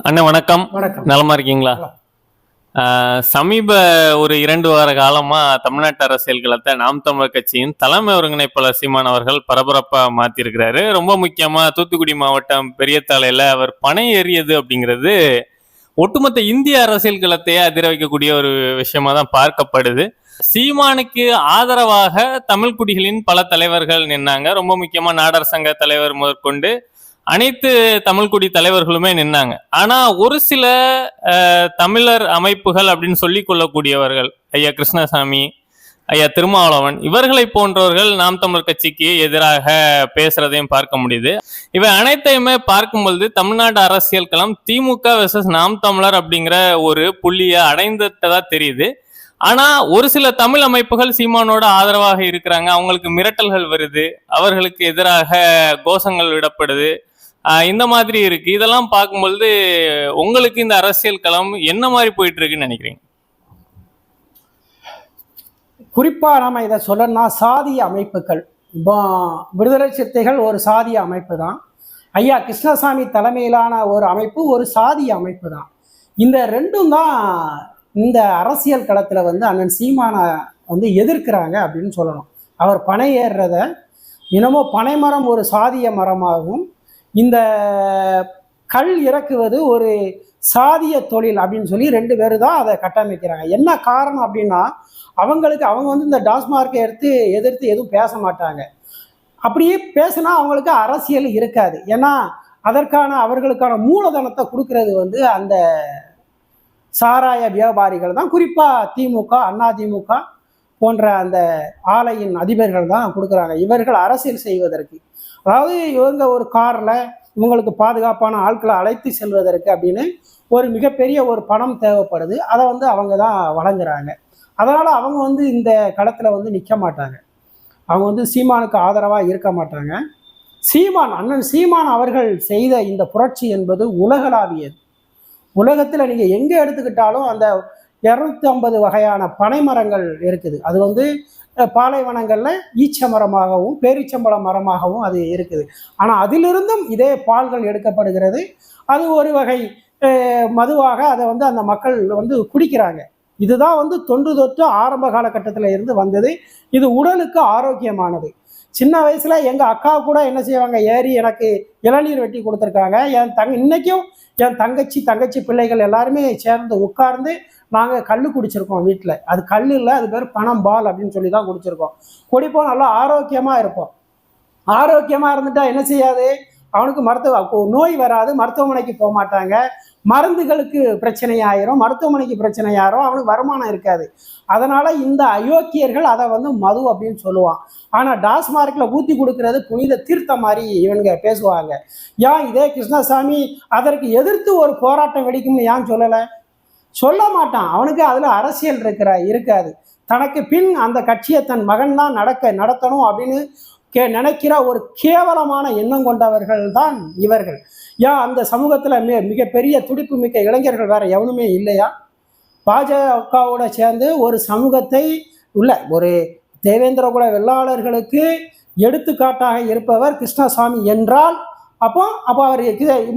அண்ணன் வணக்கம். வணக்கம். நலமா இருக்கீங்களா? சமீப ஒரு இரண்டு வார காலமா தமிழ்நாட்டு அரசியல் களத்தை நாம் தமிழர் கட்சியின் தலைமை ஒருங்கிணைப்பாளர் சீமான் அவர்கள் பரபரப்பா மாத்திருக்கிறாரு. ரொம்ப முக்கியமா தூத்துக்குடி மாவட்டம் பெரியத்தாளையில அவர் பனை எறியது அப்படிங்கிறது ஒட்டுமொத்த இந்திய அரசியல் களத்தையே அதிர வைக்கக்கூடிய ஒரு விஷயமா தான் பார்க்கப்படுது. சீமானுக்கு ஆதரவாக தமிழ் குடிகளின் பல தலைவர்கள் நின்னாங்க. ரொம்ப முக்கியமா நாடர் சங்க தலைவர் முதற்கொண்டு அனைத்து தமிழ்குடி தலைவர்களுமே நின்னாங்க. ஆனா ஒரு சில தமிழர் அமைப்புகள் அப்படின்னு சொல்லி கொள்ளக்கூடியவர்கள் ஐயா கிருஷ்ணசாமி ஐயா திருமாவளவன் இவர்களை போன்றவர்கள் நாம் தமிழர் கட்சிக்கு எதிராக பேசுறதையும் பார்க்க முடியுது. இவை அனைத்தையுமே பார்க்கும்பொழுது தமிழ்நாடு அரசியல் களம் திமுக வெர்சஸ் நாம் தமிழர் அப்படிங்கிற ஒரு புள்ளியை அடைந்ததா தெரியுது. ஆனா ஒரு சில தமிழ் அமைப்புகள் சீமானோட ஆதரவாக இருக்கிறாங்க. அவங்களுக்கு மிரட்டல்கள் வருது. அவர்களுக்கு எதிராக கோஷங்கள் விடப்படுது. இந்த மாதிரி இருக்கு. இதெல்லாம் பார்க்கும்பொழுது உங்களுக்கு இந்த அரசியல் களம் என்ன மாதிரி போயிட்டு இருக்குன்னு நினைக்கிறீங்க? குறிப்பாக நம்ம இதை சொல்லணும்னா சாதிய அமைப்புகள். இப்போ விடுதலை சிறுத்தைகள் ஒரு சாதிய அமைப்பு தான். ஐயா கிருஷ்ணசாமி தலைமையிலான ஒரு அமைப்பு ஒரு சாதிய அமைப்பு தான். இந்த ரெண்டும் தான் இந்த அரசியல் களத்தில் வந்து அண்ணன் சீமானை வந்து எதிர்க்கிறாங்க அப்படின்னு சொல்லணும். அவர் பனை ஏறுறத இன்னமும் பனைமரம் ஒரு சாதிய மரமாகவும் இந்த கல் இறக்குவது ஒரு சாதிய தொழில் அப்படின்னு சொல்லி ரெண்டு பேர் தான் அதை கட்டமைக்கிறாங்க. என்ன காரணம் அப்படின்னா அவங்களுக்கு அவங்க வந்து இந்த டாஸ்மார்க்கை எடுத்து எதிர்த்து எதுவும் பேச மாட்டாங்க. அப்படியே பேசினா அவங்களுக்கு அரசியல் இருக்காது. ஏன்னா அதற்கான அவர்களுக்கான மூலதனத்தை கொடுக்கறது வந்து அந்த சாராய வியாபாரிகள் தான். குறிப்பாக திமுக அண்ணா திமுக போன்ற அந்த ஆலையின் அதிபர்கள் தான் கொடுக்குறாங்க. இவர்கள் அரசியல் செய்வதற்கு. அதாவது இவங்க ஒரு காரில் இவங்களுக்கு பாதுகாப்பான ஆட்களை அழைத்து செல்வதற்கு அப்படின்னு ஒரு மிகப்பெரிய ஒரு பணம் தேவைப்படுது. அதை வந்து அவங்க தான் வழங்குறாங்க. அதனால் அவங்க வந்து இந்த களத்தில் வந்து நிற்க மாட்டாங்க. அவங்க வந்து சீமானுக்கு ஆதரவாக இருக்க மாட்டாங்க. சீமான் அண்ணன் சீமான் அவர்கள் செய்த இந்த புரட்சி என்பது உலகளாவியது. உலகத்தில் நீங்கள் எங்கே எடுத்துக்கிட்டாலும் அந்த இரநூத்தி ஐம்பது வகையான பனை மரங்கள் இருக்குது. அது வந்து பாலைவனங்களில் ஈச்ச மரமாகவும் பேரிச்சம்பழ மரமாகவும் அது இருக்குது. ஆனால் அதிலிருந்தும் இதே பால்கள் எடுக்கப்படுகிறது. அது ஒரு வகை மதுவாக அதை வந்து அந்த மக்கள் வந்து குடிக்கிறாங்க. இதுதான் வந்து தொன்று தொட்டு ஆரம்ப காலகட்டத்தில் இருந்து வந்தது. இது உடலுக்கு ஆரோக்கியமானது. சின்ன வயசில் எங்கள் அக்கா கூட என்ன செய்வாங்க ஏறி எனக்கு இளநீர் வெட்டி கொடுத்துருக்காங்க. என் தங்க இன்றைக்கும் என் தங்கச்சி தங்கச்சி பிள்ளைகள் எல்லாருமே சேர்ந்து உட்கார்ந்து நாங்கள் கல் குடிச்சிருக்கோம் வீட்டில் அது கல் இல்லை அது பேர் பணம் பால் அப்படின்னு சொல்லி தான் குடிச்சிருக்கோம். குடிப்போம் நல்லா ஆரோக்கியமாக இருப்போம். ஆரோக்கியமாக இருந்துட்டா என்ன செய்யாது? அவனுக்கு மருத்துவ நோய் வராது மருத்துவமனைக்கு போக மாட்டாங்க. மருந்துகளுக்கு பிரச்சனை ஆயிரும் மருத்துவமனைக்கு பிரச்சனை ஆயிரும் அவனுக்கு வருமானம் இருக்காது. அதனால் இந்த அயோக்கியர்கள் அதை வந்து மது அப்படின்னு சொல்லுவான். ஆனால் டாஸ்மார்க்கில் ஊற்றி கொடுக்கறது புனித தீர்த்தம் மாதிரி இவனுங்க பேசுவாங்க. ஏன் இதே கிருஷ்ணசாமி அதற்கு எதிர்த்து ஒரு போராட்டம் வெடிக்கும்னு ஏன் சொல்லலை? சொல்ல மாட்டான். அவனுக்கு அதில் அரசியல் இருக்கிற இருக்காது. தனக்கு பின் அந்த கட்சியை தன் மகன் தான் நடக்க நடத்தணும் அப்படின்னு கே நினைக்கிற ஒரு கேவலமான எண்ணம் கொண்டவர்கள் தான் இவர்கள். ஏன் அந்த சமூகத்தில் மிக மிகப்பெரிய துடிப்பு மிக்க இளைஞர்கள் வேற எவனுமே இல்லையா? பாஜகவோட சேர்ந்து ஒரு சமூகத்தை உள்ள ஒரு தேவேந்திரகுல வெள்ளாளர்களுக்கு எடுத்துக்காட்டாக இருப்பவர் கிருஷ்ணசாமி என்றால் அப்போ அப்போ அவர்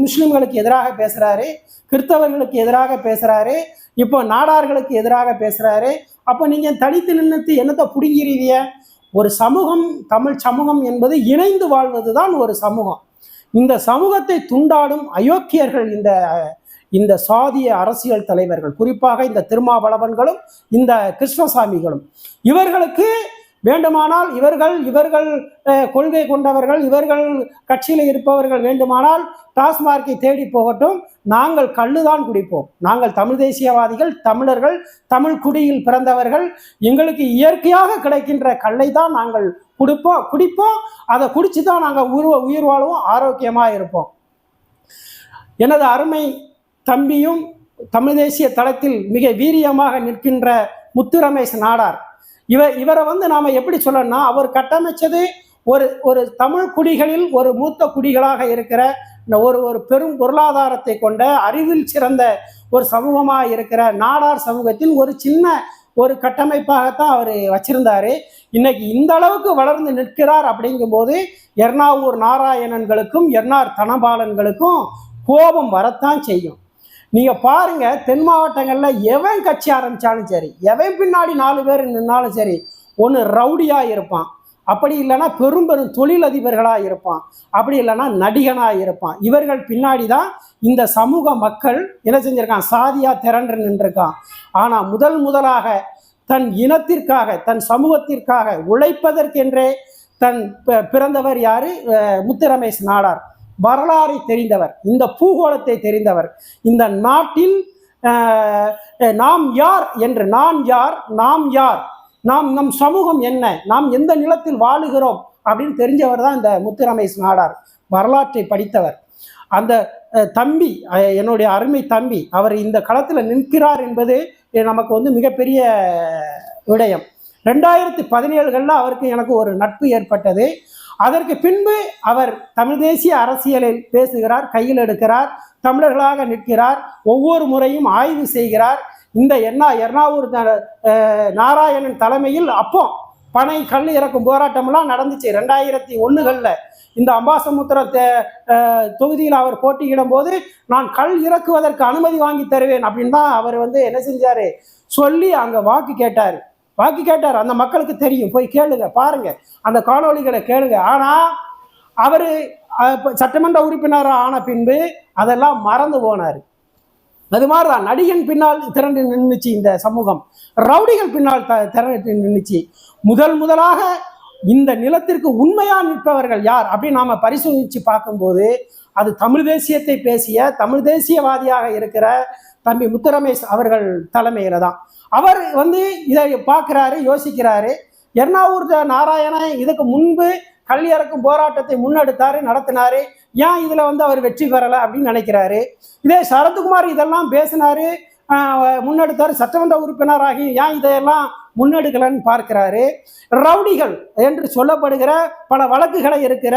முஸ்லீம்களுக்கு எதிராக பேசுகிறாரு கிறிஸ்தவர்களுக்கு எதிராக பேசுகிறாரு இப்போ நாடார்களுக்கு எதிராக பேசுகிறாரு அப்போ நீங்கள் தனித்து நின்றுத்து என்னத்தை பிடுங்கிறீங்க? ஒரு சமூகம் தமிழ் சமூகம் என்பது இணைந்து வாழ்வது தான் ஒரு சமூகம். இந்த சமூகத்தை துண்டாடும் அயோக்கியர்கள் இந்த இந்த சாதிய அரசியல் தலைவர்கள் குறிப்பாக இந்த திருமாவளவன்களும் இந்த கிருஷ்ணசாமிகளும். இவர்களுக்கு வேண்டுமானால் இவர்கள் இவர்கள் கொள்கை கொண்டவர்கள் இவர்கள் கட்சியில் இருப்பவர்கள் வேண்டுமானால் டாஸ்மார்க்கை தேடி போகட்டும். நாங்கள் கள்ளுதான் குடிப்போம். நாங்கள் தமிழ் தேசியவாதிகள் தமிழர்கள் தமிழ் குடியில் பிறந்தவர்கள் எங்களுக்கு இயற்கையாக கிடைக்கின்ற கல்லை தான் நாங்கள் குடிப்போம் குடிப்போம். அதை குடிச்சு தான் நாங்கள் உயிர் உயிர் வாழவும் ஆரோக்கியமாக இருப்போம். எனது அருமை தம்பியும் தமிழ் தேசிய தளத்தில் மிக வீரியமாக நிற்கின்ற முத்து ரமேஷ் நாடார். இவ இவரை வந்து நாம் எப்படி சொல்லணும்னா அவர் கட்டமைச்சது ஒரு ஒரு தமிழ் குடிகளில் ஒரு மூத்த குடிகளாக இருக்கிற ஒரு ஒரு பெரும் பொருளாதாரத்தை கொண்ட அறிவில் சிறந்த ஒரு சமூகமாக இருக்கிற நாடார் சமூகத்தில் ஒரு சின்ன ஒரு கட்டமைப்பாகத்தான் அவர் வச்சிருந்தாரு. இன்னைக்கு இந்த அளவுக்கு வளர்ந்து நிற்கிறார் அப்படிங்கும்போது எர்ணாவூர் நாராயணன்களுக்கும் எர்ணார் தனபாலன்களுக்கும் கோபம் வரத்தான் செய்யும். நீங்கள் பாருங்கள் தென் மாவட்டங்களில் எவன் கட்சி ஆரம்பித்தாலும் சரி எவன் பின்னாடி நாலு பேர் நின்னாலும் சரி ஒன்று ரவுடியாக இருப்பான். அப்படி இல்லைன்னா பெரும் பெரும் தொழிலதிபர்களாக இருப்பான். அப்படி இல்லைன்னா நடிகனாக இருப்பான். இவர்கள் பின்னாடி தான் இந்த சமூக மக்கள் என்ன செஞ்சிருக்கான்? சாதியாக திரண்டு நின்றுருக்கான். ஆனால் முதல் முதலாக தன் இனத்திற்காக தன் சமூகத்திற்காக உழைப்பதற்கென்றே தன் பிறந்தவர் யாரு? முத்து ரமேஷ் நாடார். வரலாறை தெரிந்தவர் இந்த பூகோளத்தை தெரிந்தவர் இந்த நாட்டில் நாம் யார் என்று நான் யார் நாம் யார் நாம் நம் சமூகம் என்ன நாம் எந்த நிலத்தில் வாழுகிறோம் அப்படின்னு தெரிஞ்சவர் தான் இந்த முத்து ரமேஷ் நாடார் வரலாற்றை படித்தவர். அந்த தம்பி என்னுடைய அருமை தம்பி அவர் இந்த களத்தில் நிற்கிறார் என்பது நமக்கு வந்து மிகப்பெரிய விடயம். ரெண்டாயிரத்தி பதினேழுகளில் அவருக்கு எனக்கு ஒரு நட்பு ஏற்பட்டது. அதற்கு பின்பு அவர் தமிழ் தேசிய அரசியலில் பேசுகிறார் கையில் எடுக்கிறார் தமிழர்களாக நிற்கிறார் ஒவ்வொரு முறையும் ஆய்வு செய்கிறார். இந்த எண்ணா எர்ணாவூர் நாராயணன் தலைமையில் அப்போ பனை கல் இறக்கும் போராட்டம்லாம் நடந்துச்சு. ரெண்டாயிரத்தி ஒன்றுகளில் இந்த அம்பாசமுத்திர தொகுதியில் அவர் போட்டியிடும் போது நான் கல் இறக்குவதற்கு அனுமதி வாங்கி தருவேன் அப்படின்னு தான் அவர் வந்து என்ன செஞ்சார்? சொல்லி அங்கே வாக்கு கேட்டார். பாக்கி கேட்டார். அந்த மக்களுக்கு தெரியும். போய் கேளுங்க பாருங்க. அந்த காணொளிகளை கேளுங்க. ஆனால் அவர் சட்டமன்ற உறுப்பினராக ஆன பின்பு அதெல்லாம் மறந்து போனார். அது மாதிரி தான் நடிகன் பின்னால் திரண்டு நின்றுச்சு இந்த சமூகம். ரவுடிகள் பின்னால் த திரண்டு நின்றுச்சு முதல் முதலாக இந்த நிலத்திற்கு உண்மையா நிற்பவர்கள் யார் அப்படின்னு நாம பரிசோதிச்சு பார்க்கும்போது அது தமிழ் தேசியத்தை பேசிய தமிழ் தேசியவாதியாக இருக்கிற தம்பி முத்துரமேஷ் அவர்கள் தலைமையில தான். அவர் வந்து இதை பார்க்குறாரு யோசிக்கிறாரு. எர்ணாவூர் நாராயணன் இதுக்கு முன்பு கல் இறக்கும் போராட்டத்தை முன்னெடுத்தாரு நடத்தினாரு. ஏன் இதில் வந்து அவர் வெற்றி பெறலை அப்படின்னு நினைக்கிறாரு. இதே சரத்குமார் இதெல்லாம் பேசினாரு முன்னெடுத்தார் சட்டமன்ற உறுப்பினராகி ஏன் இதையெல்லாம் முன்னெடுக்கலன்னு பார்க்கிறாரு. ரவுடிகள் என்று சொல்லப்படுகிற பல வழக்குகளை இருக்கிற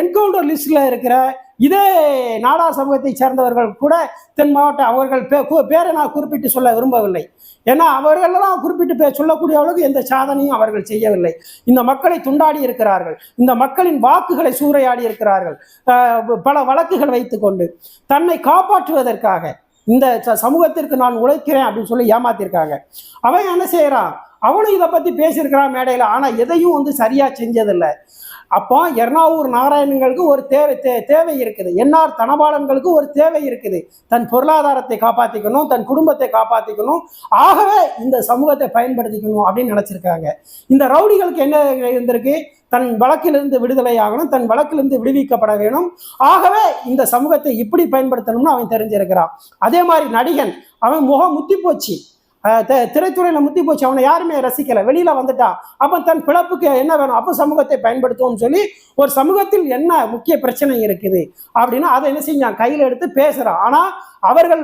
என்கவுண்டர் லிஸ்டில் இருக்கிற இதே நாடா சமூகத்தை சேர்ந்தவர்கள் கூட தென் மாவட்ட அவர்கள் பே பேரை நான் குறிப்பிட்டு சொல்ல விரும்பவில்லை. ஏன்னா அவர்களெல்லாம் குறிப்பிட்டு பே சொல்லக்கூடிய அளவுக்கு எந்த சாதனையும் அவர்கள் செய்யவில்லை. இந்த மக்களை துண்டாடி இருக்கிறார்கள். இந்த மக்களின் வாக்குகளை சூறையாடி இருக்கிறார்கள். பல வழக்குகள் வைத்துக்கொண்டு தன்னை காப்பாற்றுவதற்காக இந்த ச- சமூகத்திற்கு நான் உழைக்கிறேன் அப்படின்னு சொல்லி ஏமாத்திருக்காங்க. அவன் என்ன செய்யறான்? அவனும் இதை பத்தி பேசியிருக்கிறான் மேடையில். ஆனா எதையும் வந்து சரியா செஞ்சதில்லை. அப்போ எர்ணாவூர் நாராயணங்களுக்கு ஒரு தேவை தே தேவை இருக்குது. என்ஆர் தனபாலன்களுக்கு ஒரு தேவை இருக்குது. தன் பொருளாதாரத்தை காப்பாற்றிக்கணும் தன் குடும்பத்தை காப்பாற்றிக்கணும் ஆகவே இந்த சமூகத்தை பயன்படுத்திக்கணும் அப்படின்னு நினச்சிருக்காங்க. இந்த ரவுடிகளுக்கு என்ன இருந்திருக்கு? தன் வழக்கிலிருந்து விடுதலை ஆகணும் தன் வழக்கிலிருந்து விடுவிக்கப்பட வேணும். ஆகவே இந்த சமூகத்தை இப்படி பயன்படுத்தணும்னு அவன் தெரிஞ்சிருக்கிறான். அதே மாதிரி நடிகன் அவன் முகம் முத்தி போச்சு. திரைத்துறையில முத்தி போச்சு. அவனை யாருமே ரசிக்கல. வெளியில வந்துட்டான் அப்ப தன் பிழப்புக்கு என்ன வேணும்? அப்ப சமூகத்தை பயன்படுத்துவோம்னு சொல்லி ஒரு சமூகத்தில் என்ன முக்கிய பிரச்சனை இருக்குது? அப்படின்னா அதை என்ன செஞ்சான்? கையில் எடுத்து பேசுறான். ஆனா அவர்கள்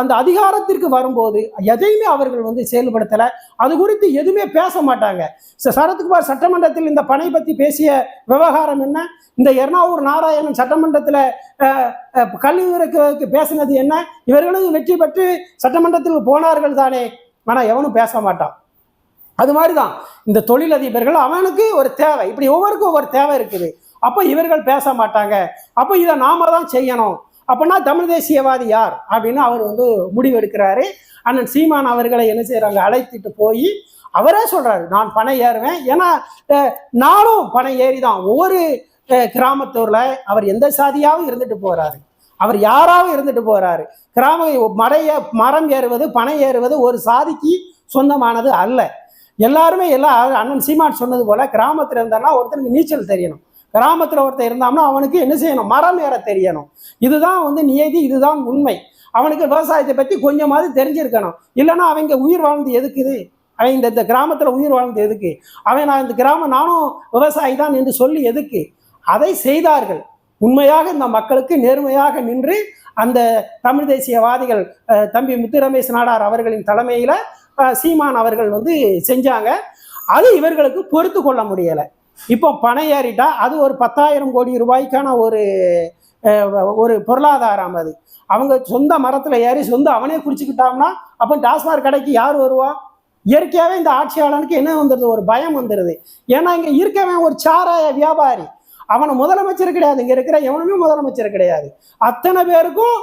அந்த அதிகாரத்திற்கு வரும்போது எதையுமே அவர்கள் வந்து செயல்படுத்தல. அது குறித்து எதுவுமே பேச மாட்டாங்க. சரத்குமார் சட்டமன்றத்தில் இந்த பணை பத்தி பேசிய விவகாரம் என்ன? இந்த எர்ணாவூர் நாராயணன் சட்டமன்றத்தில் கல்விக்கு பேசினது என்ன? இவர்களும் வெற்றி பெற்று சட்டமன்றத்தில் போனார்கள் தானே. ஆனால் எவனும் பேச மாட்டான். அது மாதிரி தான் இந்த தொழிலதிபர்கள் அவனுக்கு ஒரு தேவை. இப்படி ஒவ்வொருக்கும் ஒவ்வொரு தேவை இருக்குது. அப்போ இவர்கள் பேச மாட்டாங்க. அப்போ இதை நாம தான் செய்யணும். அப்படின்னா தமிழ் தேசியவாதி யார் அப்படின்னு அவர் வந்து முடிவெடுக்கிறாரு. அண்ணன் சீமான் அவர்களை என்ன செய்கிறாங்க அழைத்துட்டு போய் அவரே சொல்கிறாரு நான் பனை ஏறுவேன். ஏன்னா நானும் பனை ஏறி தான் ஒவ்வொரு கிராமத்தூரில் அவர் எந்த சாதியாகவும் இருந்துட்டு போகிறாரு அவர் யாராவும் இருந்துட்டு போகிறாரு கிராம மடைய மரம் ஏறுவது பனை ஏறுவது ஒரு சாதிக்கு சொந்தமானது அல்ல. எல்லாருமே எல்லா அண்ணன் சீமான் சொன்னது போல் கிராமத்தில் இருந்தாலும் ஒருத்தனுக்கு நீச்சல் தெரியணும். கிராமத்தில் ஒருத்தர் இருந்தான்னா அவனுக்கு என்ன செய்யணும்? மரம் ஏற தெரியணும். இதுதான் வந்து நியதி இதுதான் உண்மை. அவனுக்கு விவசாயத்தை பற்றி கொஞ்சமாவது தெரிஞ்சிருக்கணும். இல்லைன்னா அவங்க உயிர் வாழ்ந்து எதுக்குது அவன் இந்த இந்த கிராமத்தில் உயிர் வாழ்ந்து எதுக்கு? அவன் நான் இந்த கிராமம் நானும் விவசாயி தான் என்று சொல்லி எதுக்கு? அதை செய்தார்கள். உண்மையாக இந்த மக்களுக்கு நேர்மையாக நின்று அந்த தமிழ் தேசியவாதிகள் தம்பி முத்து ரமேஷ் நாடார் அவர்களின் தலைமையில் சீமான் அவர்கள் வந்து செஞ்சாங்க. அது இவர்களுக்கு பொறுத்து கொள்ள முடியலை. இப்போ பணம் ஏறிட்டா அது ஒரு பத்தாயிரம் கோடி ரூபாய்க்கான ஒரு ஒரு பொருளாதாரம் அது. அவங்க சொந்த மரத்தில் ஏறி சொந்த அவனே குடிச்சுக்கிட்டாங்கன்னா அப்போ டாஸ்மாக் கடைக்கு யார் வருவா? இயற்கையாகவே இந்த ஆட்சியாளனுக்கு என்ன வந்துடுது ஒரு பயம் வந்துடுது ஏன்னா இங்கே இருக்கவன் ஒரு சாராய வியாபாரி. அவனை முதலமைச்சர் கிடையாது. இங்கே இருக்கிற எவனுமே முதலமைச்சர் கிடையாது. அத்தனை பேருக்கும்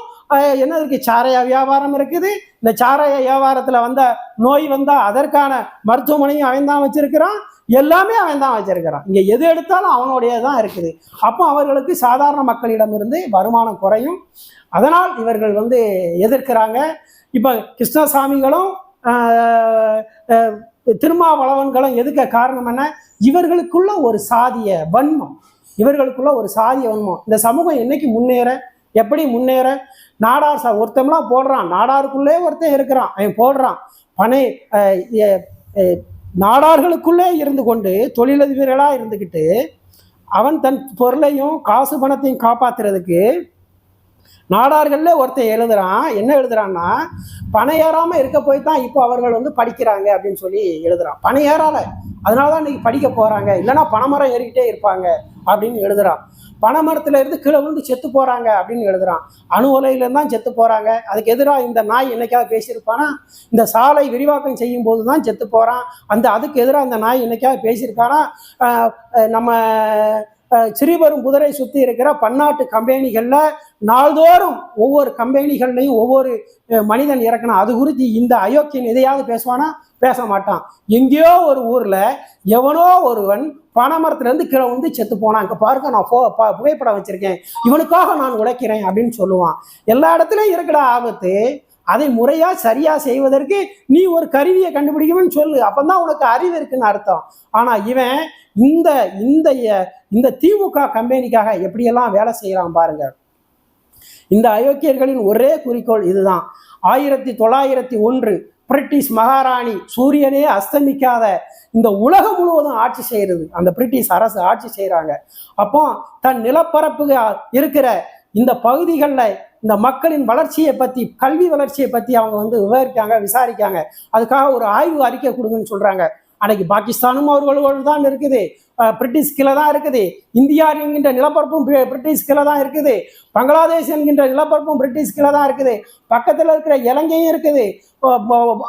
என்ன இருக்கு? சாராய வியாபாரம் இருக்குது. இந்த சாராய வியாபாரத்தில் வந்த நோய் வந்தால் அதற்கான மருத்துவமனையும் அவன் தான் வச்சிருக்கிறான். எல்லாமே அவன் தான் வச்சிருக்கிறான். இங்கே எது எடுத்தாலும் அவனுடைய தான் இருக்குது. அப்போ அவர்களுக்கு சாதாரண மக்களிடமிருந்து வருமானம் குறையும். அதனால் இவர்கள் வந்து எதிர்க்கிறாங்க. இப்போ கிருஷ்ணசாமிகளும் திருமாவளவன்களும் எதுக்க காரணம் என்ன? இவர்களுக்குள்ள ஒரு சாதிய வன்மம். இவர்களுக்குள்ள ஒரு சாதிய வன்மம். இந்த சமூகம் என்னைக்கு முன்னேற? எப்படி முன்னேற? நாடார் ச ஒருத்தம்லாம் போடுறான். நாடாருக்குள்ளே ஒருத்தன் இருக்கிறான். அவன் போடுறான். பனை நாடார்களுக்குள்ளே இருந்து கொண்டு தொழிலதிபர்களாக இருந்துக்கிட்டு அவன் தன் பொருளையும் காசு பணத்தையும் காப்பாற்றுறதுக்கு நாடார்களில் ஒருத்தன் எழுதுறான். என்ன எழுதுறான்னா பணம் ஏறாமல் இருக்க போய் தான் இப்போ அவர்கள் வந்து படிக்கிறாங்க அப்படின்னு சொல்லி எழுதுறான். பணம் ஏறால அதனால தான் இன்றைக்கி படிக்க போகிறாங்க இல்லைனா பனைமரம் ஏறிக்கிட்டே இருப்பாங்க அப்படின்னு எழுதுறான். பனைமரத்துல இருந்து கீழே விழுந்து செத்து போறாங்க அப்படின்னு எழுதுறான். அணு உலையில தான் செத்து போறாங்க. அதுக்கு எதிராக இந்த நாய் என்னைக்காவது பேசியிருப்பானா? இந்த சாலை விரிவாக்கம் செய்யும் போது தான் செத்து போறான். அந்த அதுக்கு எதிராக அந்த நாய் என்னைக்காவது பேசியிருக்கானா? நம்ம சிறுபெரும் குதிரை சுற்றி இருக்கிற பன்னாட்டு கம்பெனிகளில் நாள்தோறும் ஒவ்வொரு கம்பெனிகள்லையும் ஒவ்வொரு மனிதன் இறக்கணும். அது குறித்து இந்த அயோக்கியன் எதையாவது பேசுவானா? பேச மாட்டான். எங்கேயோ ஒரு ஊரில் எவனோ ஒருவன் பனைமரத்துலேருந்து கீழே வந்து செத்து போனான். இங்கே பாருங்க நான் போ ப- புகைப்படம் வச்சுருக்கேன். இவனுக்காக நான் உழைக்கிறேன் அப்படின்னு சொல்லுவான். எல்லா இடத்துலையும் இருக்கிற ஆபத்து. அதை முறையாக சரியாக செய்வதற்கு நீ ஒரு கருவியை கண்டுபிடிக்கணும்னு சொல்லு. அப்போ தான் உனக்கு அறிவு இருக்குன்னு அர்த்தம். ஆனால் இவன் இந்த இந்த இந்த திமுக கம்பெனிக்காக எப்படியெல்லாம் வேலை செய்கிறான் பாருங்க. இந்த அயோக்கியர்களின் ஒரே குறிக்கோள் இதுதான். ஆயிரத்தி தொள்ளாயிரத்தி ஒன்று பிரிட்டிஷ் மகாராணி சூரியனே அஸ்தமிக்காத இந்த உலகம் முழுவதும் ஆட்சி செய்கிறது. அந்த பிரிட்டிஷ் அரசு ஆட்சி செய்கிறாங்க. அப்போ தன் நிலப்பரப்பு இருக்கிற இந்த பகுதிகளில் இந்த மக்களின் வளர்ச்சியை பற்றி கல்வி வளர்ச்சியை பற்றி அவங்க வந்து விவரிக்காங்க விசாரிக்காங்க. அதுக்காக ஒரு ஆய்வு அறிக்கை கொடுங்கன்னு சொல்கிறாங்க அன்னைக்கு பாகிஸ்தானும் அவர்களோடு தான் இருக்குது. பிரிட்டிஷ் கீழே தான் இருக்குது. இந்தியா என்கின்ற நிலப்பரப்பும் பி- பிரிட்டிஷ் கீழே தான் இருக்குது. பங்களாதேஷ் என்கின்ற நிலப்பரப்பும் பிரிட்டிஷ் கீழே தான் இருக்குது. பக்கத்தில் இருக்கிற இலங்கையும் இருக்குது.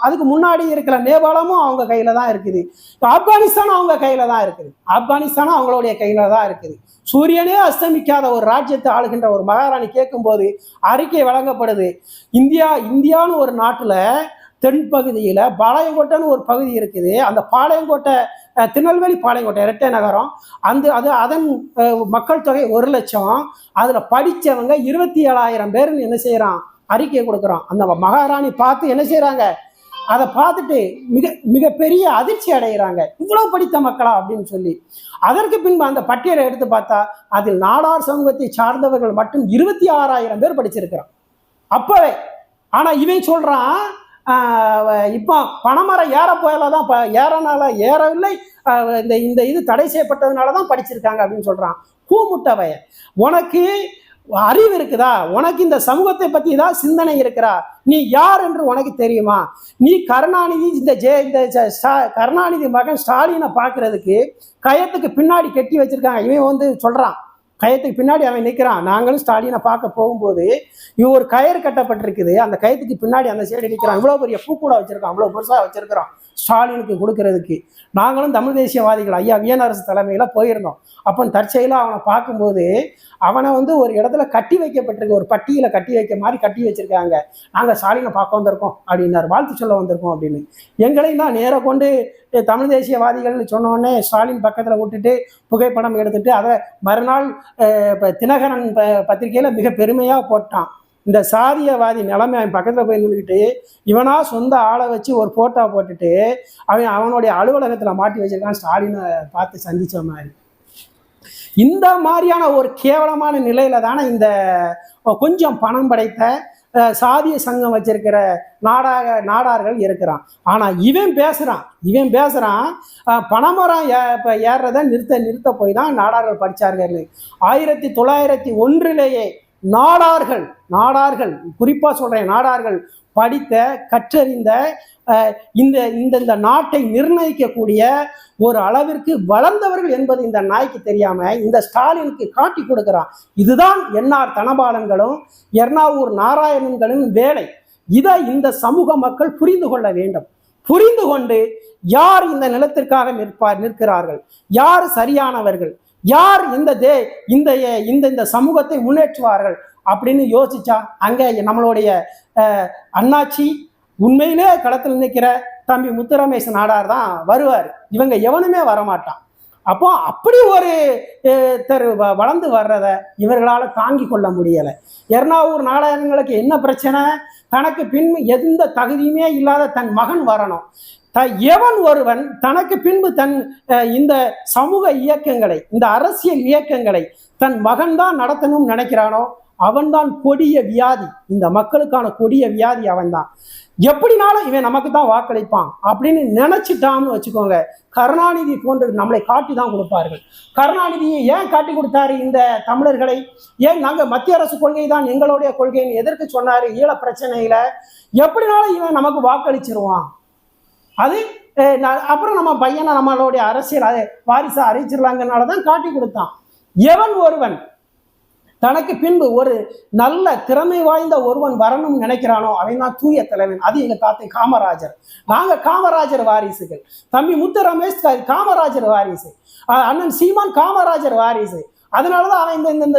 அதுக்கு முன்னாடி இருக்கிற நேபாளமும் அவங்க கையில் தான் இருக்குது. ஆப்கானிஸ்தானும் அவங்க கையில் தான் இருக்குது. ஆப்கானிஸ்தானும் அவங்களுடைய கையில் தான் இருக்குது. சூரியனே அஸ்தமிக்காத ஒரு ராஜ்யத்தை ஆளுகின்ற ஒரு மகாராணி கேட்கும்போது அறிக்கை வழங்கப்படுது. இந்தியா இந்தியான்னு ஒரு நாட்டில் தென்பகுதியில் பாளையங்கோட்டைன்னு ஒரு பகுதி இருக்குது. அந்த பாளையங்கோட்டை திருநெல்வேலி பாளையங்கோட்டை இரட்டை நகரம். அந்த அது அதன் மக்கள் தொகை ஒரு லட்சம். அதில் படித்தவங்க இருபத்தி ஏழாயிரம் பேர்னு என்ன செய்கிறான் அறிக்கை கொடுக்குறோம் அந்த மகாராணி பார்த்து என்ன செய்கிறாங்க அதை பார்த்துட்டு மிக மிகப்பெரிய அதிர்ச்சி அடைகிறாங்க இவ்வளோ படித்த மக்களா அப்படின்னு சொல்லி. அதற்கு பின்பு அந்த பட்டியலை எடுத்து பார்த்தா அதில் நாடார் சமூகத்தை சார்ந்தவர்கள் மட்டும் இருபத்தி ஆறாயிரம் பேர் படிச்சிருக்கிறான். அப்பவே ஆனால் இவன் சொல்கிறான் இப்போ பனைமரம் ஏற போயில தான் ப ஏறனால ஏறவில்லை. இந்த இந்த இது தடை செய்யப்பட்டதுனால தான் படிச்சிருக்காங்க அப்படின்னு சொல்கிறான் கூமுட்டவைய உனக்கு அறிவு இருக்குதா? உனக்கு இந்த சமூகத்தை பற்றி தான் சிந்தனை இருக்கிறா? நீ யார் என்று உனக்கு தெரியுமா? நீ கருணாநிதி இந்த ஜெ இந்த ஸ்டா- கருணாநிதி மகன் ஸ்டாலினை பார்க்கறதுக்கு கயத்துக்கு பின்னாடி கட்டி வச்சிருக்காங்க. இவன் வந்து சொல்கிறான் கயத்துக்கு பின்னாடி அவன் நிற்கிறான் நாங்களும் ஸ்டாலினை பார்க்க போகும்போது இவன் ஒரு கயிறு கட்டப்பட்டிருக்குது. அந்த கயத்துக்கு பின்னாடி அந்த சைடு நிற்கிறான் இவ்வளோ பெரிய பூக்கூட வச்சிருக்கான். இவ்வளோ பெருசாக வச்சிருக்கிறான். ஸ்டாலினுக்கு கொடுக்கறதுக்கு. நாங்களும் தமிழ் தேசியவாதிகள் ஐயா வியனரசு தலைமையில் போயிருந்தோம். அப்போ தற்செயலாக அவனை பார்க்கும்போது அவனை வந்து ஒரு இடத்துல கட்டி வைக்கப்பட்டிருக்கு. ஒரு பட்டியில் கட்டி வைக்க மாதிரி கட்டி வச்சிருக்காங்க. நாங்கள் ஸ்டாலினை பார்க்க வந்திருக்கோம். அப்படின்னாரு. வாழ்த்து சொல்ல வந்திருக்கோம் அப்படின்னு. எங்களையும் தான் நேராக கொண்டு தமிழ் தேசியவாதிகள்னு சொன்னோடனே ஸ்டாலின் பக்கத்தில் விட்டுட்டு புகைப்படம் எடுத்துட்டு அதை மறுநாள் இப்போ தினகரன் ப பத்திரிகையில் மிக பெருமையாக போட்டான். இந்த சாதியவாதி நிலைமை அவன் பக்கத்தில் போய் நின்றுக்கிட்டு இவனா சொந்த ஆளை வச்சு ஒரு ஃபோட்டோ போட்டுட்டு அவன் அவனுடைய அலுவலகத்தில் மாட்டி வச்சிருக்கான் ஸ்டாலினை பார்த்து சந்தித்த மாதிரி. இந்த மாதிரியான ஒரு கேவலமான நிலையில தானே இந்த கொஞ்சம் பணம் படைத்த சாதிய சங்கம் வச்சிருக்கிற நாடாக நாடார்கள் இருக்கிறான். ஆனால் இவன் பேசுகிறான் இவன் பேசுகிறான் பனைமரம் ஏ இப்போ ஏறுறத நிறுத்த நிறுத்த போய் தான் நாடார்கள் படித்தார்கள் ஆயிரத்தி தொள்ளாயிரத்தி ஒன்றிலேயே நாடார்கள் நாடார்கள் குறிப்பாக சொல்கிறேன் நாடார்கள் படித்த கற்றறிந்த இந்த இந்த இந்த நாட்டை நிர்ணயிக்கக்கூடிய ஒரு அளவிற்கு வளர்ந்தவர்கள் என்பது இந்த நாய்க்கு தெரியாம இந்த ஸ்டாலினுக்கு காட்டி கொடுக்கிறான். இதுதான் என்ஆர் தனபாலன்களும் எர்ணாவூர் நாராயணன்களின் வேலை. இதை இந்த சமூக மக்கள் புரிந்து கொள்ள வேண்டும். புரிந்து கொண்டு யார் இந்த நிலத்திற்காக நிற்பார் நிற்கிறார்கள்? யார் சரியானவர்கள்? யார் இந்த தே இந்த இந்த இந்த சமூகத்தை முன்னேற்றுவார்கள்? அப்படின்னு யோசிச்சா அங்கே நம்மளுடைய அண்ணாச்சி உண்மையிலே களத்தில் நிற்கிற தம்பி முத்துரமேச நாடார் தான் வருவார். இவங்க எவனுமே வரமாட்டான். அப்போ அப்படி ஒரு தெரு வ- வளர்ந்து வர்றத இவர்களால் தாங்கி கொள்ள முடியலை. எர்ணாவூர் நாடகங்களுக்கு என்ன பிரச்சனை? தனக்கு பின் எந்த தகுதியுமே இல்லாத தன் மகன் வரணும். த எவன் ஒருவன் தனக்கு பின்பு தன் இந்த சமூக இயக்கங்களை இந்த அரசியல் இயக்கங்களை தன் மகன்தான் நடத்தணும்னு நினைக்கிறானோ அவன்தான் கொடிய வியாதி. இந்த மக்களுக்கான கொடிய வியாதி அவன்தான். எப்படினாலும் இவன் நமக்கு தான் வாக்களிப்பான் அப்படின்னு நினைச்சிட்டான்னு வச்சுக்கோங்க. கருணாநிதி போன்றது நம்மளை காட்டி தான் கொடுப்பார்கள். கருணாநிதியை ஏன் காட்டி கொடுத்தாரு இந்த தமிழர்களை? ஏன் நாங்கள் மத்திய அரசு கொள்கை தான் எங்களுடைய கொள்கைன்னு எதற்கு சொன்னாரு ஈழ பிரச்சனையில எப்படினாலும் இவன் நமக்கு வாக்களிச்சிருவான். அது அப்புறம் நம்ம பையனை நம்மளுடைய அரசியல் அதை வாரிசா அறிவிச்சிடலாங்கனால தான் காட்டி கொடுத்தான். எவன் ஒருவன்? தனக்கு பின்பு ஒரு நல்ல திறமை வாய்ந்த ஒருவன் வரணும்னு நினைக்கிறானோ அவன் தான் தூய தலைவன் அது எங்க தாத்தை காமராஜர். நாங்க காமராஜர் வாரிசுகள். தம்பி முத்து ரமேஷ் காமராஜர் வாரிசு. அண்ணன் சீமான் காமராஜர் வாரிசு. அதனாலதான் அவன் இந்த இந்த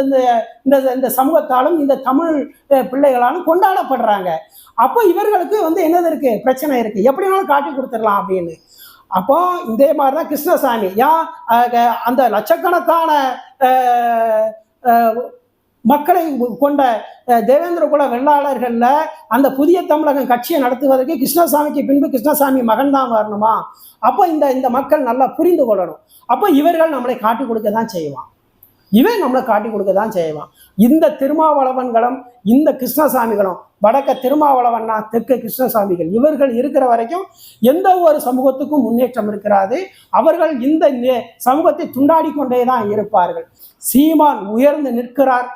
இந்த- இந்த சமூகத்தாலும் இந்த தமிழ் பிள்ளைகளாலும் கொண்டாடப்படுறாங்க. அப்போ இவர்களுக்கு வந்து என்னது இருக்கு? பிரச்சனை இருக்கு. எப்படினாலும் காட்டி கொடுத்துடலாம் அப்படின்னு. அப்போ இதே மாதிரி தான் கிருஷ்ணசாமி ஏன் அந்த லட்சக்கணக்கான மக்களை கொண்ட அஹ், தேவேந்திர குல வெள்ளாளர்கள்ல அந்த புதிய தமிழகம் கட்சியை நடத்துவதற்கு கிருஷ்ணசாமிக்கு பின்பு கிருஷ்ணசாமி மகன் தான் வரணுமா? அப்போ இந்த இந்த மக்கள் நல்லா புரிந்து கொள்ளணும். அப்போ இவர்கள் நம்மளை காட்டி கொடுக்க தான் செய்வான். இவன் நம்மளை காட்டி கொடுக்க தான் செய்வான். இந்த திருமாவளவன்களும் இந்த கிருஷ்ணசாமிகளும் வடக்க திருமாவளவன்னா தெற்கு கிருஷ்ணசாமிகள் இவர்கள் இருக்கிற வரைக்கும் எந்த ஒரு சமூகத்துக்கும் முன்னேற்றம் இருக்கிறாது. அவர்கள் இந்த சமூகத்தை துண்டாடி கொண்டே தான் இருப்பார்கள். சீமான் உயர்ந்து நிற்கிறார்.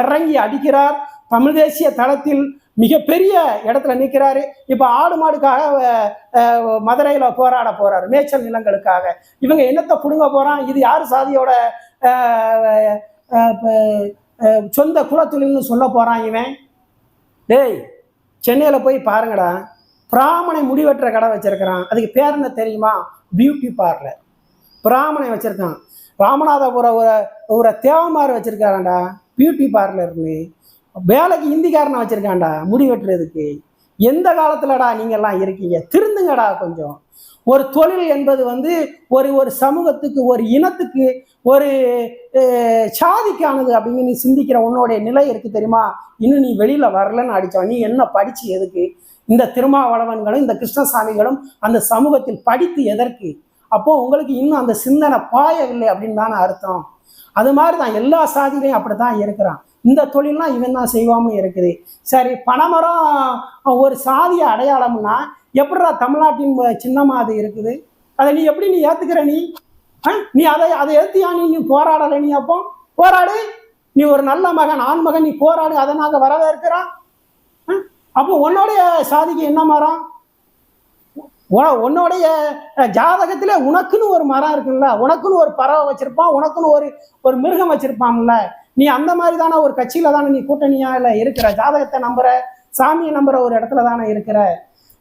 இறங்கி அடிக்கிறார். தமிழ் தேசிய தளத்தில் மிகப்பெரிய இடத்துல நிற்கிறாரு. இப்போ ஆடு மாடுக்காக மதுரையில் போராட போறாரு மேய்ச்சல் நிலங்களுக்காக. இவங்க என்னத்தை பிடுங்க போகிறான் இது யார் சாதியோட சொந்த குலத்தொழில்னு சொல்ல போகிறான் இவன்? டேய் சென்னையில் போய் பாருங்கடா. பிராமணை முடிவெட்டுற கடை வச்சிருக்கிறான். அதுக்கு பேர் என்ன தெரியுமா? Beauty parlour. பிராமணை வச்சுருக்கான். ராமநாதபுரம் ஒரு ஒரு தேவமார் வச்சிருக்காராண்டா. பியூட்டி பார்லர்னு வேலைக்கு இந்திக்காரனை வச்சுருக்காண்டா முடி வெட்டுறதுக்கு. எந்த காலத்துலடா நீங்கள்லாம் இருக்கீங்க? திருந்துங்கடா கொஞ்சம். ஒரு தொழில் என்பது வந்து ஒரு ஒரு சமூகத்துக்கு ஒரு இனத்துக்கு ஒரு சாதிக்கானது அப்படின்னு நீ சிந்திக்கிற உன்னோடைய நிலை இருக்குது தெரியுமா? இன்னும் நீ வெளியில் வரலன்னு அடிச்சவன். நீ என்ன படித்து எதுக்கு? இந்த திருமாவளவன்களும் இந்த கிருஷ்ணசாமிகளும் அந்த சமூகத்தில் படித்து எதற்கு? அப்போது உங்களுக்கு இன்னும் அந்த சிந்தனை பாயவில்லை அப்படின்னு தானே அர்த்தம். அது மாதிரி தான் எல்லா சாதியிலையும் அப்படி தான் இருக்கிறான். இந்த தொழில்லாம் இவன் தான் செய்வாம இருக்குது. சரி பனைமரம் ஒரு சாதிய அடையாளம்னா எப்படிடா தமிழ்நாட்டின் சின்னமா அது இருக்குது? அதை நீ எப்படி நீ ஏத்துக்கிற நீ? நீ அதை அதை ஏத்தியா நீ? நீ போராடலை நீ அப்போ? போராடு. நீ ஒரு நல்ல மகன் ஆண் மகன் நீ போராடு அதை நாங்கள் வரவேற்கிறோம் அப்போ உன்னுடைய சாதிக்கு என்ன மரம்? உன- உன்னுடைய அஹ், ஜாதகத்திலே உனக்குன்னு ஒரு மரம் இருக்குல்ல உனக்குன்னு ஒரு பறவை வச்சிருப்பான் உனக்குன்னு ஒரு ஒரு மிருகம் வச்சிருப்பான்ல நீ அந்த மாதிரி தானே ஒரு கட்சியில தானே நீ கூட்டணியா இல்லை இருக்கிற? ஜாதகத்தை நம்புற சாமியை நம்புற ஒரு இடத்துல தானே இருக்கிற?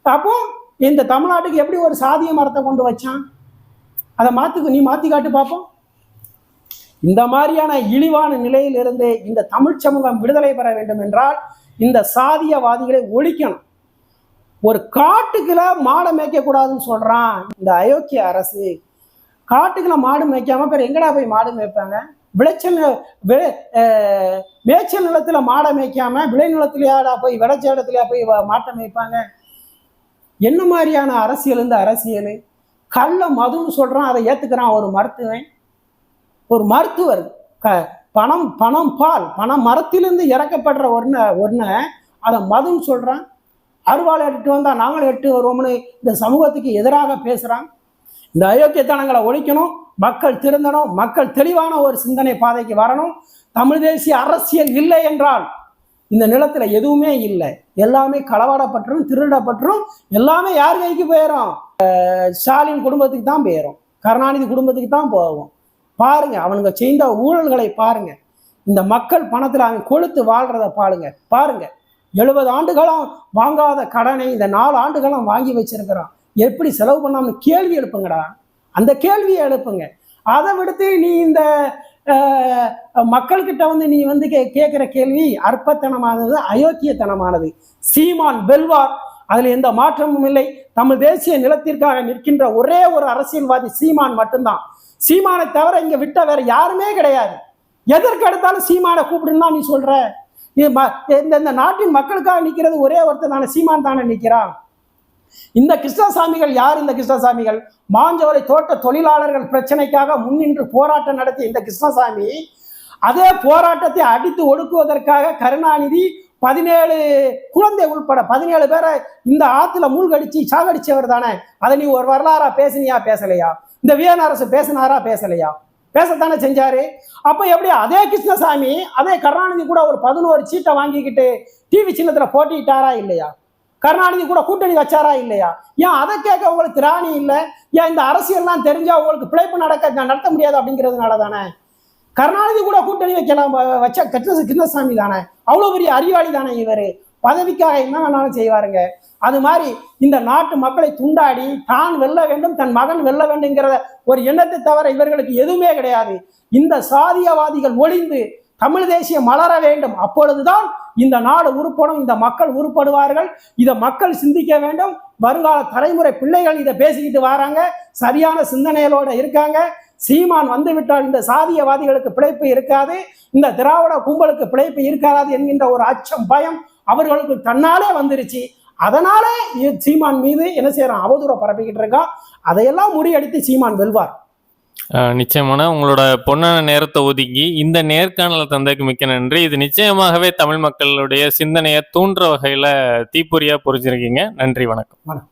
அப்போ இந்த தமிழ்நாட்டுக்கு எப்படி ஒரு சாதிய மரத்தை கொண்டு வச்சான்? அதை மாத்துக்கு நீ மாத்தி காட்டு பார்ப்போம் இந்த மாதிரியான இழிவான நிலையிலிருந்து இந்த தமிழ் சமூகம் விடுதலை பெற வேண்டும் என்றால் இந்த சாதியவாதிகளை ஒழிக்கணும். ஒரு காட்டுக்குள்ள மாடை மேய்க்கக்கூடாதுன்னு சொல்கிறான் இந்த அயோக்கிய அரசு. காட்டுக்குள்ள மாடு மேய்க்காம பேர் எங்கடா போய் மாடு மேய்ப்பாங்க? விளைச்சல் விளை மேய்ச்சல் நிலத்தில் மாடை மேய்க்காம விளை நிலத்திலேயாடா போய் விளைச்ச இடத்துலையா போய் மாட்டை மேய்ப்பாங்க? என்ன மாதிரியான அரசியல் இந்த அரசியல்? கள்ள மதுன்னு சொல்கிறான் அதை ஏற்றுக்கிறான் ஒரு மருத்துவன். ஒரு மருத்துவர் க பணம் பணம் பால் பணம் மரத்திலிருந்து இறக்கப்படுற ஒன்றை ஒன்றை அதை மதுன்னு சொல்கிறான் அருவாளை எடுத்துட்டு வந்தால் நாங்களும் எட்டு வருவோம்னு இந்த சமூகத்துக்கு எதிராக பேசுகிறான் இந்த அயோக்கியத்தனங்களை ஒழிக்கணும் மக்கள் திருந்தணும் மக்கள் தெளிவான ஒரு சிந்தனை பாதைக்கு வரணும். தமிழ் தேசிய அரசியல் இல்லை என்றால் இந்த நிலத்தில் எதுவுமே இல்லை. எல்லாமே களவாடப்பட்டுரும் திருடப்பட்டுரும் எல்லாமே யார் கைக்கு போயிடும் ஸ்டாலின் குடும்பத்துக்கு தான் போயிடும் கருணாநிதி குடும்பத்துக்கு தான் போகும் பாருங்க அவனுங்க செய்த ஊழல்களை பாருங்க. இந்த மக்கள் பணத்தில் அவன் கொளுத்து வாழ்றத பாருங்க. பாருங்க எழுபது ஆண்டுகளும் வாங்காத கடனை இந்த நாலு ஆண்டுகளும் வாங்கி வச்சிருக்கிறான். எப்படி செலவு பண்ணாமனு கேள்வி எழுப்புங்கடா? அந்த கேள்வியை எழுப்புங்க. அதை விடுத்து நீ இந்த மக்கள்கிட்ட வந்து நீ வந்து கே கேட்குற கேள்வி அற்பத்தனமானது அயோக்கியத்தனமானது. சீமான் வெல்வார். அதில் எந்த மாற்றமும் இல்லை. தமிழ் தேசிய நிலத்திற்காக நிற்கின்ற ஒரே ஒரு அரசியல்வாதி சீமான் மட்டும்தான். சீமானை தவிர இங்கே விட்ட வேற யாருமே கிடையாது. எதற்கு எடுத்தாலும் சீமானை கூப்பிடுன்னு தான் நீ சொல்கிற இந்த இந்த நாட்டின் மக்களுக்காக நிற்கிறது ஒரே ஒருத்தர் தானே சீமான் தானே நிற்கிறான் இந்த கிருஷ்ணசாமிகள் யார் இந்த கிருஷ்ணசாமிகள் மாஞ்சோலை தோட்ட தொழிலாளர்கள் பிரச்சனைக்காக முன்னின்று போராட்டம் நடத்திய இந்த கிருஷ்ணசாமி அதே போராட்டத்தை அடித்து ஒடுக்குவதற்காக கருணாநிதி பதினேழு குழந்தை உள்பட பதினேழு பேரை இந்த ஆத்துல மூழ்கடிச்சு சாகடிச்சவர் தானே. அதை நீ ஒரு வரலாறா பேசினியா பேசலையா? இந்த வியன் அரசு பேசினாரா பேசலையா? பேசத்தானே செஞ்சாரு? அப்போ எப்படி அதே கிருஷ்ணசாமி அதே கருணாநிதி கூட ஒரு பதினோரு சீட்டை வாங்கிக்கிட்டு டிவி சின்னத்தில் போட்டிட்டாரா இல்லையா? கருணாநிதி கூட கூட்டணி வச்சாரா இல்லையா? ஏன் அதை கேட்க உங்களுக்கு திராணி இல்லை? ஏன் இந்த அரசியல்லாம் தெரிஞ்சா உங்களுக்கு பிழைப்பு நடக்க நடத்த முடியாது அப்படிங்கிறதுனால தானே கருணாநிதி கூட கூட்டணி வைக்கலாம் வச்ச கிருஷ்ண கிருஷ்ணசாமி தானே? அவ்வளோ பெரிய அறிவாளி தானே இவர்? பதவிக்காக என்ன வேணாலும் செய்வாருங்க? அது மாதிரி இந்த நாட்டு மக்களை துண்டாடி தான் வெல்ல வேண்டும் தன் மகன் வெல்ல வேண்டும்ங்கிற ஒரு எண்ணத்தை தவிர இவர்களுக்கு எதுவுமே கிடையாது. இந்த சாதியவாதிகள் ஒளிந்து தமிழ் தேசியம் மலர வேண்டும். அப்பொழுதுதான் இந்த நாடு உருப்படும் இந்த மக்கள் உருப்படுவார்கள். இதை மக்கள் சிந்திக்க வேண்டும். வருங்கால தலைமுறை பிள்ளைகள் இதை பேசிக்கிட்டு வராங்க. சரியான சிந்தனைகளோட இருக்காங்க. சீமான் வந்துவிட்டால் இந்த சாதியவாதிகளுக்கு பிழைப்பு இருக்காது. இந்த திராவிட கும்பலுக்கு பிழைப்பு இருக்காது என்கின்ற ஒரு அச்சம் பயம் அவர்களுக்கு தன்னாலே வந்துருச்சு. அதனாலே சீமான் மீது என்ன செய்யறான் அவதூறை பரப்பிக்கிட்டு இருக்கான் அதையெல்லாம் முறியடித்து சீமான் வெல்வார். நிச்சயமான உங்களோட பொன்னான நேரத்தை ஒதுக்கி இந்த நேர்காணலை தந்ததுக்கு மிக்க நன்றி. இது நிச்சயமாகவே தமிழ் மக்களுடைய சிந்தனையை தூண்டுற வகையில தீப்பொறியா புரிஞ்சிருக்கீங்க நன்றி வணக்கம். வணக்கம்.